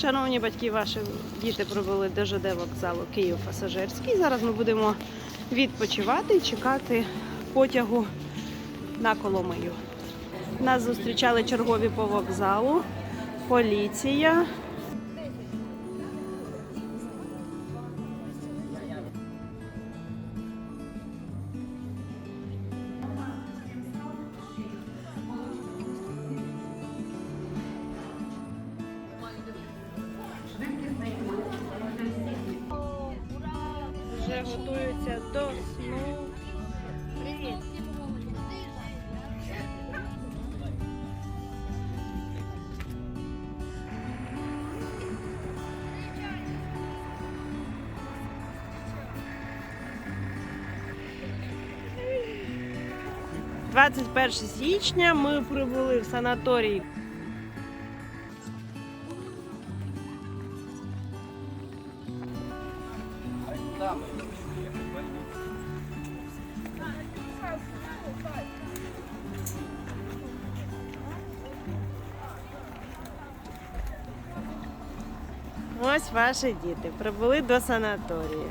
Шановні батьки, ваші діти провели до ЖД вокзалу Київ пасажирський. Зараз ми будемо відпочивати і чекати потягу на Коломию. Нас зустрічали чергові по вокзалу, поліція. Вже готуються до сну. Привіт. «21 січня ми прибули в санаторій Ось ваші діти прибули до санаторію.